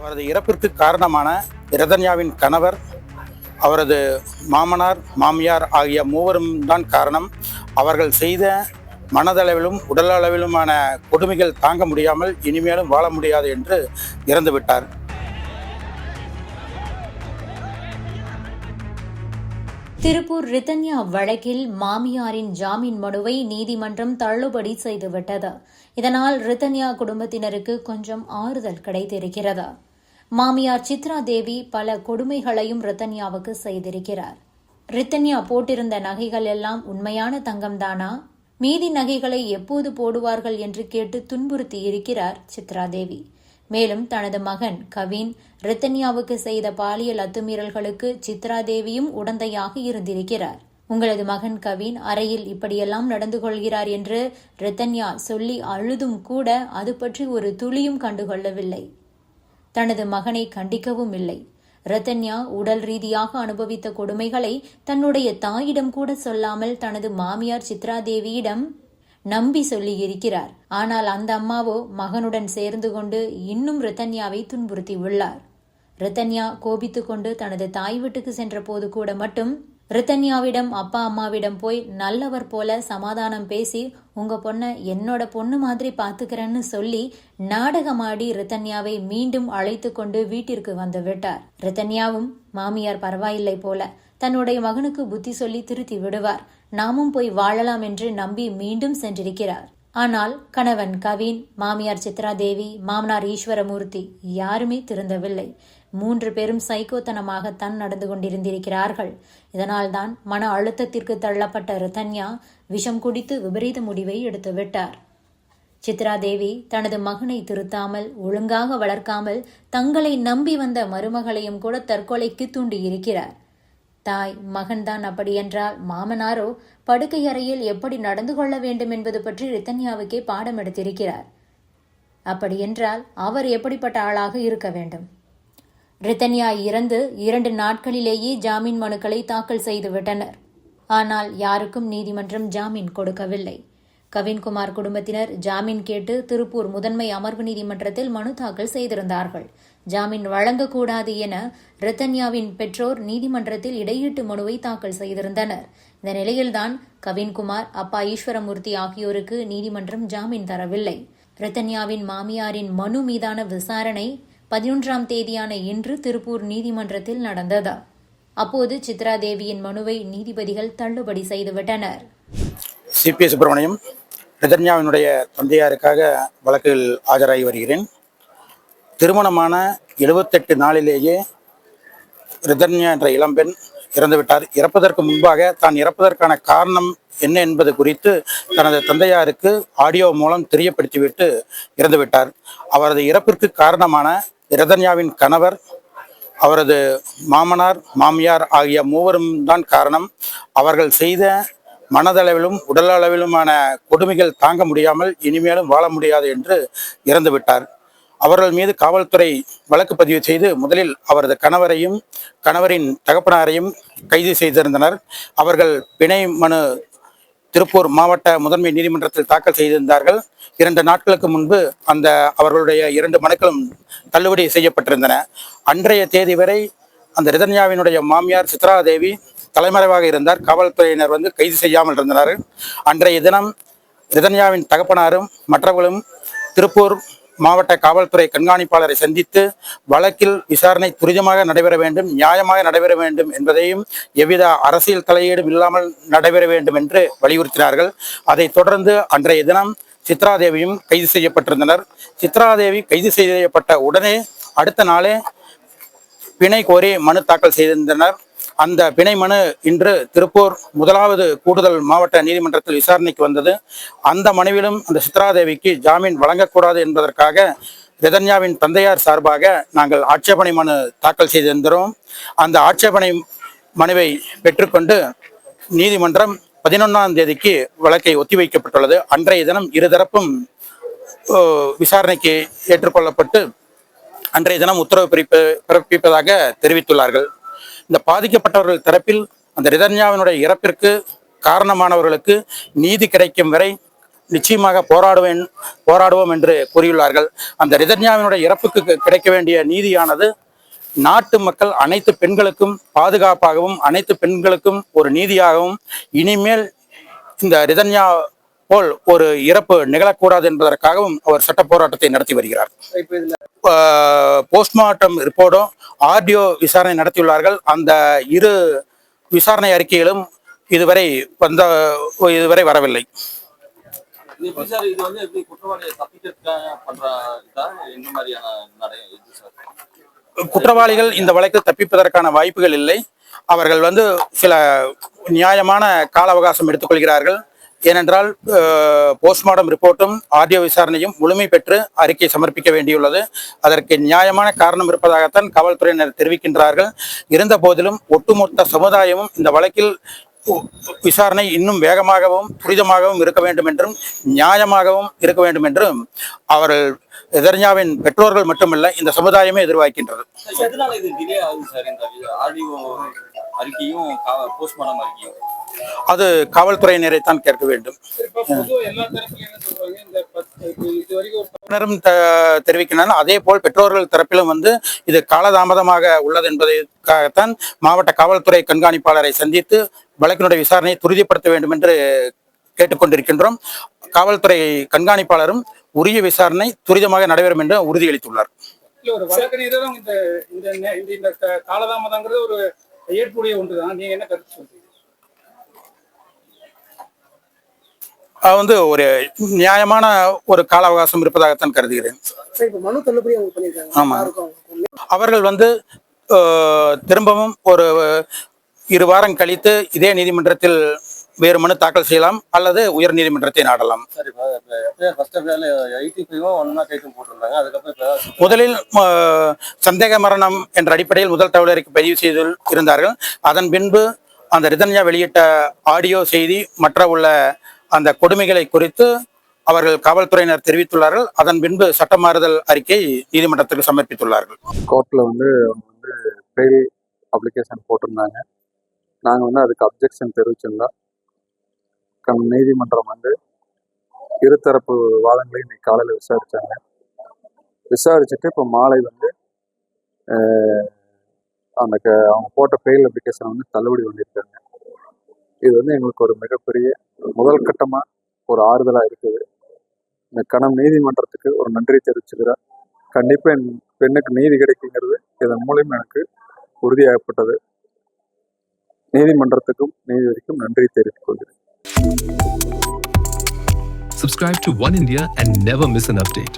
அவரது இறப்பிற்கு காரணமான இரதன்யாவின் கணவர் அவரது மாமனார் மாமியார் ஆகிய மூவரும் தான் காரணம். அவர்கள் செய்த மனதளவிலும் உடலளவிலுமான கொடுமைகள் தாங்க முடியாமல் இனிமேலும் வாழ முடியாது என்று இறந்துவிட்டார். திருப்பூர் ரிதன்யா வழக்கில் மாமியாரின் ஜாமீன் மனுவை நீதிமன்றம் தள்ளுபடி செய்துவிட்டது. இதனால் ரிதன்யா குடும்பத்தினருக்கு கொஞ்சம் ஆறுதல் கிடைத்திருக்கிறது. மாமியார் சித்ரா தேவி பல கொடுமைகளையும் ரித்தன்யாவுக்கு செய்திருக்கிறார். ரித்தன்யா போட்டிருந்த நகைகள் எல்லாம் உண்மையான தங்கம்தானா? மீதி நகைகளை எப்போது போடுவார்கள் என்று கேட்டு துன்புறுத்தி இருக்கிறார் சித்ரா தேவி. மேலும் தனது மகன் கவின் ரித்தன்யாவுக்கு செய்த பாலியல் அத்துமீறல்களுக்கு சித்ரா தேவியும் உடந்தையாக இருந்திருக்கிறார். உங்களது மகன் கவின் அறையில் இப்படியெல்லாம் நடந்து கொள்கிறார் என்று ரித்தன்யா சொல்லி அழுதும் கூட அது பற்றி ஒரு துளியும் கண்டுகொள்ளவில்லை. தனது மகனை கண்டிக்கவும் இல்லை. ரத்தன்யா உடல் ரீதியாக அனுபவித்த கொடுமைகளை தன்னுடைய தாயிடம் கூட சொல்லாமல் தனது மாமியார் சித்ரா தேவியிடம் நம்பி சொல்லி இருக்கிறார். ஆனால் அந்த அம்மாவோ மகனுடன் சேர்ந்து கொண்டு இன்னும் ரதன்யாவை துன்புறுத்தி உள்ளார் ரித்தன்யா கோபித்துக்கொண்டு தனது தாய் வீட்டுக்கு சென்ற போது கூட மட்டும் ரித்தன்யாவிடம் அப்பா அம்மாவிடம் போய் நல்லவர் போல சமாதானம் பேசி உங்க பொண்ணை என்னோட பொண்ணு மாதிரி பாத்துக்கிறேன்னு சொல்லி நாடகமாடி ரித்தன்யாவை மீண்டும் அழைத்து கொண்டு வீட்டிற்கு வந்து விட்டார். ரித்தன்யாவும் மாமியார் பரவாயில்லை போல. தன்னுடைய மகனுக்கு புத்தி சொல்லி திருத்தி விடுவார். நாமும் போய் வாழலாம் என்று நம்பி மீண்டும் சென்றிருக்கிறார். ஆனால் கணவன் கவின் மாமியார் சித்ரா தேவி மாமனார் ஈஸ்வரமூர்த்தி யாருமே திருந்தவில்லை. மூன்று பேரும் சைக்கோத்தனமாகத்தான் நடந்து கொண்டிருந்திருக்கிறார்கள். இதனால்தான் மன அழுத்தத்திற்கு தள்ளப்பட்ட ரதன்யா விஷம் குடித்து விபரீத முடிவை எடுத்துவிட்டார். சித்ரா தேவி தனது மகனை திருத்தாமல் ஒழுங்காக வளர்க்காமல் தங்களை நம்பி வந்த மருமகளையும் கூட தற்கொலைக்கு தூண்டியிருக்கிறார். தாய் மகன்தான் அப்படியென்றால் மாமனாரோ படுக்கை அறையில் எப்படி நடந்து கொள்ள வேண்டும் என்பது பற்றி ரித்தன்யாவுக்கே பாடம் எடுத்திருக்கிறார். அப்படியென்றால் அவர் எப்படிப்பட்ட ஆளாக இருக்க வேண்டும்? ரித்தன்யா இறந்து இரண்டு நாட்களிலேயே ஜாமீன் மனுக்களை தாக்கல் செய்துவிட்டனர் ஆனால் யாருக்கும் நீதிமன்றம் ஜாமீன் கொடுக்கவில்லை. கவின்குமார் குடும்பத்தினர் ஜாமீன் கேட்டு திருப்பூர் முதன்மை அமர்வு நீதிமன்றத்தில் மனு தாக்கல் செய்திருந்தார்கள். ஜாமீன் வழங்கக்கூடாது என ரித்தன்யாவின் பெற்றோர் நீதிமன்றத்தில் இடையீட்டு மனுவை தாக்கல் செய்திருந்தனர். இந்த நிலையில்தான் கவின்குமார் அப்பா ஈஸ்வரமூர்த்தி ஆகியோருக்கு நீதிமன்றம் ஜாமீன் தரவில்லை. ரத்தன்யாவின் மாமியாரின் மனு மீதான விசாரணை பதினொன்றாம் தேதியான இன்று திருப்பூர் நீதிமன்றத்தில் நடந்தது. அப்போது சித்ரா தேவியின் மனுவை நீதிபதிகள் தள்ளுபடி செய்துவிட்டனர். சிபி சுப்பிரமணியம் ரிதன்யாவினுடைய தந்தையாருக்காக வழக்கில் ஆஜராகி வருகிறேன். திருமணமான எழுபத்தெட்டு நாளிலேயே ரிதன்யா என்ற இளம்பெண் இறந்துவிட்டார். இறப்பதற்கு முன்பாக தான் இறப்பதற்கான காரணம் என்ன என்பது குறித்து தனது தந்தையாருக்கு ஆடியோ மூலம் தெரியப்படுத்திவிட்டு இறந்துவிட்டார். அவரது இறப்பிற்கு காரணமான ரிதன்யாவின் கணவர் அவரது மாமனார் மாமியார் ஆகிய மூவரும் தான் காரணம். அவர்கள் செய்த மனதளவிலும் உடலளவிலுமான கொடுமைகள் தாங்க முடியாமல் இனிமேலும் வாழ முடியாது என்று இறந்துவிட்டார். அவர்கள் மீது காவல்துறை வழக்கு பதிவு செய்து முதலில் அவரது கணவரையும் கணவரின் தகப்பனாரையும் கைது செய்திருந்தனர். அவர்கள் பிணை மனு திருப்பூர் மாவட்ட முதன்மை நீதிமன்றத்தில் தாக்கல் செய்திருந்தார்கள். இரண்டு நாட்களுக்கு முன்பு அந்த அவர்களுடைய இரண்டு மனுக்களும் தள்ளுபடி செய்யப்பட்டிருந்தன. அன்றைய தேதி வரை அந்த ரிதன்யாவினுடைய மாமியார் சித்ராதேவி தலைமறைவாக இருந்தார். காவல்துறையினர் வந்து கைது செய்யாமல் இருந்தனர். அன்றைய தினம் ரிதன்யாவின் தகப்பனாரும் மற்றவர்களும் திருப்பூர் மாவட்ட காவல்துறை கண்காணிப்பாளரை சந்தித்து வழக்கில் விசாரணை துரிதமாக நடைபெற வேண்டும் நியாயமாக நடைபெற வேண்டும் என்பதையும் எவ்வித அரசியல் தலையீடும் இல்லாமல் நடைபெற வேண்டும் என்று வலியுறுத்தினார்கள். அதைத் தொடர்ந்து அன்றைய தினம் சித்ராதேவியும் கைது செய்யப்பட்டிருந்தனர். சித்ராதேவி கைது செய்யப்பட்ட உடனே அடுத்த நாளே பிணை கோரி மனு தாக்கல் செய்திருந்தனர். அந்த பிணை மனு இன்று திருப்பூர் முதலாவது கூடுதல் மாவட்ட நீதிமன்றத்தில் விசாரணைக்கு வந்தது. அந்த மனுவிலும் அந்த சித்ராதேவிக்கு ஜாமீன் வழங்கக்கூடாது என்பதற்காக ரிதன்யாவின் தந்தையார் சார்பாக நாங்கள் ஆட்சேபனை மனு தாக்கல் செய்திருந்தோம். அந்த ஆட்சேபனை மனுவை பெற்றுக்கொண்டு நீதிமன்றம் பதினொன்றாம் தேதிக்கு வழக்கை ஒத்திவைக்கப்பட்டுள்ளது. அன்றைய தினம் இருதரப்பும் விசாரணைக்கு ஏற்றுக்கொள்ளப்பட்டு அன்றைய தினம் உத்தரவு பிறப்பிப்பதாக தெரிவித்துள்ளார்கள். இந்த பாதிக்கப்பட்டவர்கள் தரப்பில் அந்த ரிதன்யாவினுடைய இறப்பிற்கு காரணமானவர்களுக்கு நீதி கிடைக்கும் வரை நிச்சயமாக போராடுவேன் போராடுவோம் என்று கூறியுள்ளார்கள். அந்த ரிதன்யாவினுடைய இறப்புக்கு கிடைக்க வேண்டிய நீதியானது நாட்டு மக்கள் அனைத்து பெண்களுக்கும் பாதுகாப்பாகவும் அனைத்து பெண்களுக்கும் ஒரு நீதியாகவும் இனிமேல் இந்த ரிதன்யா போல் ஒரு இறப்பு நிகழக்கூடாது என்பதற்காகவும் அவர் சட்ட போராட்டத்தை நடத்தி வருகிறார். போஸ்ட்மார்ட்டம் ரிப்போர்ட்டும் ஆடியோ விசாரணை நடத்தியுள்ளார்கள். அந்த இரு விசாரணை அறிக்கைகளும் இதுவரை வந்த இதுவரை வரவில்லை. குற்றவாளிகள் இந்த வழக்கில் தப்பிப்பதற்கான வாய்ப்புகள் இல்லை. அவர்கள் வந்து சில நியாயமான கால அவகாசம் எடுத்துக்கொள்கிறார்கள். ஏனென்றால் போஸ்ட்மார்டம் ரிப்போர்ட்டும் ஆடியோ விசாரணையும் முழுமை பெற்று அறிக்கை சமர்ப்பிக்க வேண்டியுள்ளது. அதற்கு நியாயமான காரணம் இருப்பதாகத்தான் காவல்துறையினர் தெரிவிக்கின்றார்கள். இருந்த போதிலும் ஒட்டுமொத்த சமுதாயமும் இந்த வழக்கில் விசாரணை இன்னும் வேகமாகவும் துரிதமாகவும் இருக்க வேண்டும் என்றும் நியாயமாகவும் இருக்க வேண்டும் என்றும் அவர்கள் எதர்ஞாவின் பெற்றோர்கள் மட்டுமல்ல இந்த சமுதாயமே எதிர்பார்க்கின்றது. அறிக்கையும் போஸ்ட்மார்டம் அறிக்கையும். அது காவல்துறையினரை தான் கேட்க வேண்டும். இப்போ பொதுவாக எல்லா தரப்புலையும் என்ன சொல்றாங்க இந்த பத்து இப்போ இது வரைக்கும் ஒரு தரப்பினரும் த- தெரிவிக்கின்றனர் அதே போல் பெற்றோர்கள் தரப்பிலும் வந்து இது காலதாமதமாக உள்ளது என்பதற்காகத்தான் மாவட்ட காவல்துறை கண்காணிப்பாளரை சந்தித்து வழக்கினுடைய விசாரணையை துரிதப்படுத்த வேண்டும் என்று கேட்டுக்கொண்டிருக்கின்றோம். காவல்துறை கண்காணிப்பாளரும் உரிய விசாரணை துரிதமாக நடைபெறும் என்று உறுதியளித்துள்ளார். ஒரு வழக்கறிஞரும் இந்த இந்த காலதாமதங்கிறது ஒரு ஏற்புடைய ஒன்று தான் நீங்க என்ன கருத்து சொல்றீங்க அது வந்து ஒரு நியாயமான ஒரு கால அவகாசம் இருப்பதாகத்தான் கருதுகிறேன். ஆமா. அவர்கள் வந்து திரும்பவும் ஒரு இரு வாரம் கழித்து இதே நீதிமன்றத்தில் வேறு மனு தாக்கல் செய்யலாம் அல்லது உயர் நீதிமன்றத்தை நாடலாம். முதலில் சந்தேக மரணம் என்ற அடிப்படையில் முதல் தகவல் அறிக்கை பதிவு செய்து இருந்தார்கள். அதன் பின்பு அந்த ரிதன்யா வெளியிட்ட ஆடியோ செய்தி மற்ற உள்ள அந்த கொடுமைகளை குறித்து அவர்கள் காவல்துறையினர் தெரிவித்துள்ளார்கள். அதன் பின்பு சட்ட மாறுதல் அறிக்கை நீதிமன்றத்துக்கு சமர்ப்பித்துள்ளார்கள். கோர்ட்டில் வந்து அவங்க வந்து பெயில் அப்ளிகேஷன் போட்டிருந்தாங்க. நாங்கள் வந்து அதுக்கு அப்ஜெக்ஷன் தெரிவிச்சிருந்தோம் கம் நீதிமன்றம் வந்து இருதரப்பு வாதங்களையும் இன்னைக்கு காலையில் விசாரிச்சாங்க. விசாரிச்சுட்டு இப்போ மாலை வந்து அந்த க அவங்க போட்ட பெயில் அப்ளிகேஷனை வந்து தள்ளுபடி பண்ணியிருக்காங்க. இது வந்து எங்களுக்கு ஒரு மிகப்பெரிய முதல் கட்டமாக ஒரு ஆறுதலாக இருக்குது. இந்த கணம் நீதிமன்றத்துக்கு ஒரு நன்றி தெரிவிச்சுக்கிறேன். கண்டிப்பாக என் பெண்ணுக்கு நீதி கிடைக்குங்கிறது இதன் மூலியம் எனக்கு உறுதியாகப்பட்டது. நீதிமன்றத்துக்கும் நீதிபதிக்கும் நன்றி தெரிவித்துக் கொள்கிறேன். Subscribe to One India and never miss an update.